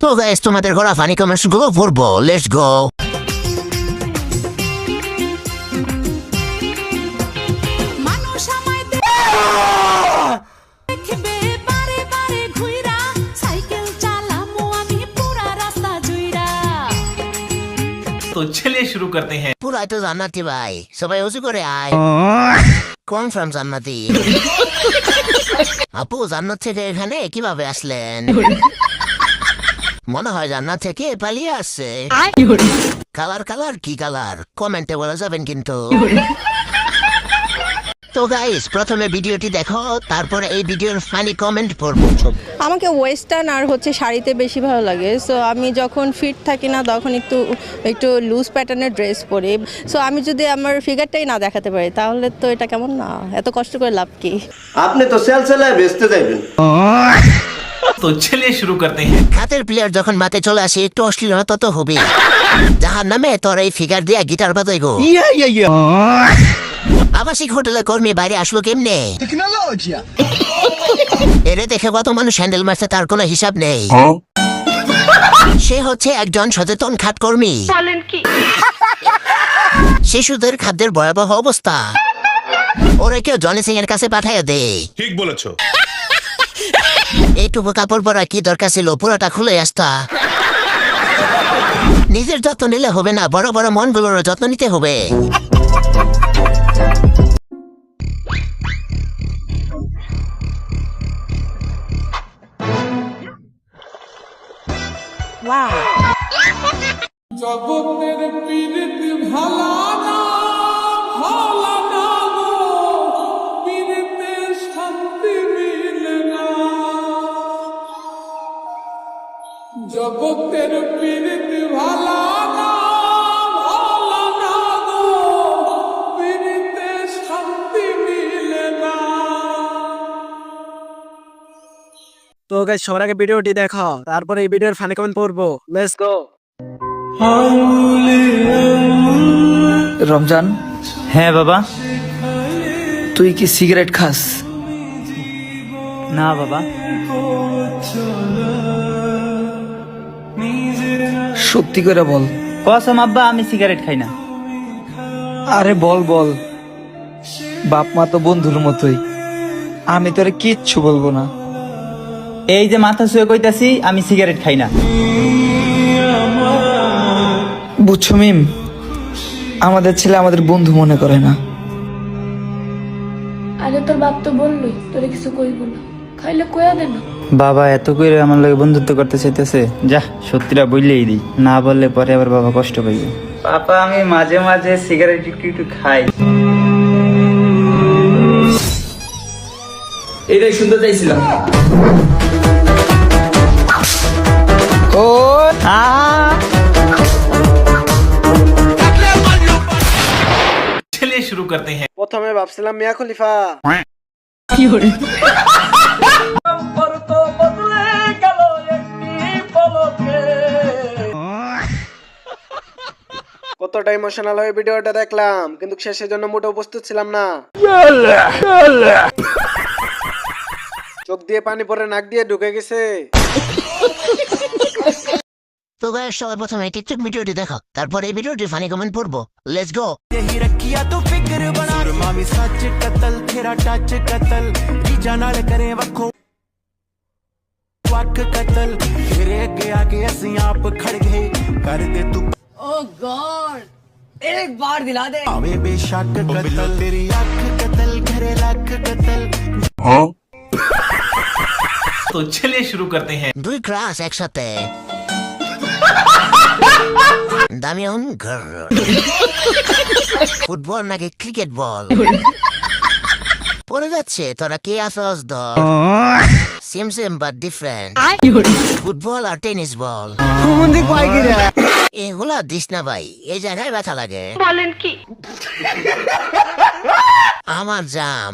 তো গাইস তোমাদের ঘোরা ফানি কমেন্টস গুলো পড়বো লেটস গো মানুষ আমায় দেখবে বারে বারে ঘুইরা সাইকেল চালামু আমি পুরা রাস্তা জুইরা तो चलिए शुरू करते हैं পুরাই তো জান্নাতি ভাই সবাই উঁচু করে আয় কনফার্ম জান্নাতি আপু জান্নাত থেকে এখানে কিভাবে আসলেন মনে হয় জান্নাত থেকে পালিয়ে আসছে। কালার কালার কি কালার? কমেন্টে বলা যাবেন কিন্তু। তো গাইস প্রথমে ভিডিওটি দেখো তারপরে এই ভিডিওর ফানি কমেন্ট পড়ব। আমাকে ওয়েস্টার্ন আর হচ্ছে শাড়িতে বেশি ভালো লাগে। সো আমি যখন ফিট থাকি না তখন একটু একটু লুজ প্যাটার্নের ড্রেস পরি। সো আমি যদি আমার ফিগারটাই না দেখাতে পারি তাহলে তো এটা কেমন না? এত কষ্ট করে লাভ কি? আপনি তো সেল সেলায় বেচতে যাইবেন। तो चलिए शुरू करते हैं হাতের প্লেয়ার যখন মাঠে চলে আসে একটু অশ্লীলতা তো হবে যাহার নামে তোর এই ফিগার দিয়া গিটার বাজাই গো আবাসিক হোটেলের কর্মী বাইরে আসলো কেমনে এরে দেখে কত মানুষ হ্যান্ডেল মারছে তার কোনো হিসাব নেই সে হচ্ছে একজন সচেতন খাত কর্মী শিশুদের খাদ্যের ভয়াবহ অবস্থা ওরা কেউ জনি সিং এর কাছে পাঠাইয়া দে ঠিক বলেছো এইটুকু কাপড় পরা কি দরকার ছিল? পুরোটা খুলে আসতা। নিজের যত্ন নিলে হবে না বড় বড় মনগুলোর যত্ন নিতে হবে। জগতের পীড়িত ভালা না ভালা জগতের পীড়িত ভালা না ভালা না গো। পীড়িতে শান্তি মিলে না। তো গাইস সবার আগে ভিডিওটি দেখো তারপরে এই ভিডিওর ফানি কমেন্ট পড়ব। Let's go Ramzan? হ্যাঁ বাবা। তুই কি সিগারেট খাস? না বাবা। সত্যি করে বল। কসম আব্বা আমি সিগারেট খাই না। আরে বল বল। বাপ মা তো বন্ধুর মতোই। আমি তোরে কিচ্ছু বলব না। এই যে মাথা শুয়ে কইতাছি আমি সিগারেট খাই না। বুঝছ মিম? আমাদের ছেলে আমাদের বন্ধু মনে করে না। আরে তোর বাপ তো বললই তোরে কিছু কইব না। দেন? বাবা এত করে আমার লোক বন্ধুত্ব করতে চাইতেছে। যা সত্যিটা বললেই দিই। না বললে পরে আবার বাবা কষ্ট পাইবে। পাপা আমি মাঝে মাঝে সিগারেট একটু একটু খাই। এটাই শুনতে চাইছিলাম। চলিয়ে শুরু করতে হ্যাঁ। প্রথমে ভাবছিলাম মিয়া খলিফা। কি হল? কতটা ইমোশনাল হয়ে ভিডিওটা দেখলাম কিন্তু শেষের জন্য মোটে উপস্থিত ছিলাম না। চোখ দিয়ে পানি পরে নাক দিয়ে ঢুকে গেছে। তো গাইস সবাই প্রথমে টিকটক ভিডিওটি দেখো তারপরে এই ভিডিওটি ফানি কমেন্ট পড়ব। লেটস গো ও গড एक बार दिला दे तो चलिए शुरू करते हैं দুই ক্রাশ একসাথে দামিয়ন ঘর ফুটবল নাকি ক্রিকেট বল পড়ে যাচ্ছে তোরা কে আসস দল same same but different football R tennis ball এগুলা দিস না ভাই এই জায়গায় ব্যথা লাগে বলেন কি আমার জাম